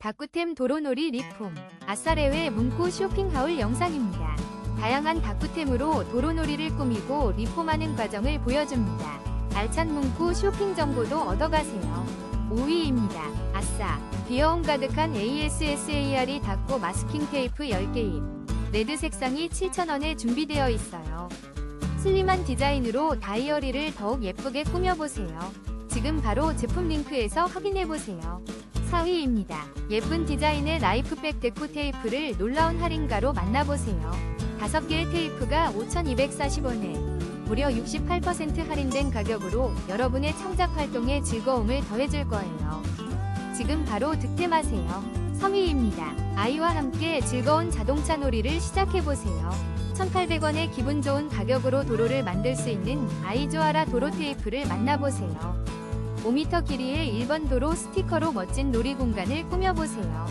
다꾸템 도로놀이 리폼 아싸레외 문구 쇼핑하울 영상입니다. 다양한 다꾸템으로 도로놀이를 꾸미고 리폼하는 과정을 보여줍니다. 알찬 문구 쇼핑 정보도 얻어가세요. 5위입니다. 아싸 귀여움 가득한 ASSAR이 닫고 마스킹 테이프 10개입 레드 색상이 7,000원에 준비되어 있어요. 슬림한 디자인으로 다이어리를 더욱 예쁘게 꾸며보세요. 지금 바로 제품 링크에서 확인해보세요. 4위입니다. 예쁜 디자인의 라이프백 데코 테이프를 놀라운 할인가로 만나보세요. 5개의 테이프가 5,240원에 무려 68% 할인된 가격으로 여러분의 창작 활동에 즐거움을 더해줄 거예요. 지금 바로 득템하세요. 3위입니다. 아이와 함께 즐거운 자동차 놀이를 시작해보세요. 1,800원의 기분 좋은 가격으로 도로를 만들 수 있는 아이조아라 도로 테이프를 만나보세요. 5m 길이의 1번 도로 스티커로 멋진 놀이 공간을 꾸며보세요.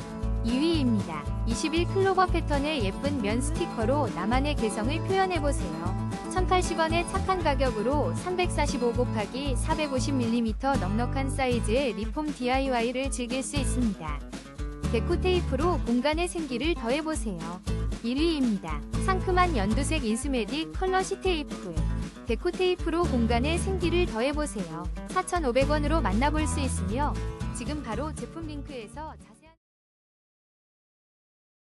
2위입니다. 21 클로버 패턴의 예쁜 면 스티커로 나만의 개성을 표현해보세요. 1080원의 착한 가격으로 345 곱하기 450mm 넉넉한 사이즈의 리폼 DIY를 즐길 수 있습니다. 데코 테이프로 공간의 생기를 더해보세요. 1위입니다. 상큼한 연두색 인스메딕 컬러 시테이프. 데코 테이프로 공간의 생기를 더해보세요. 4,500원으로 만나볼 수 있으며 지금 바로 제품 링크에서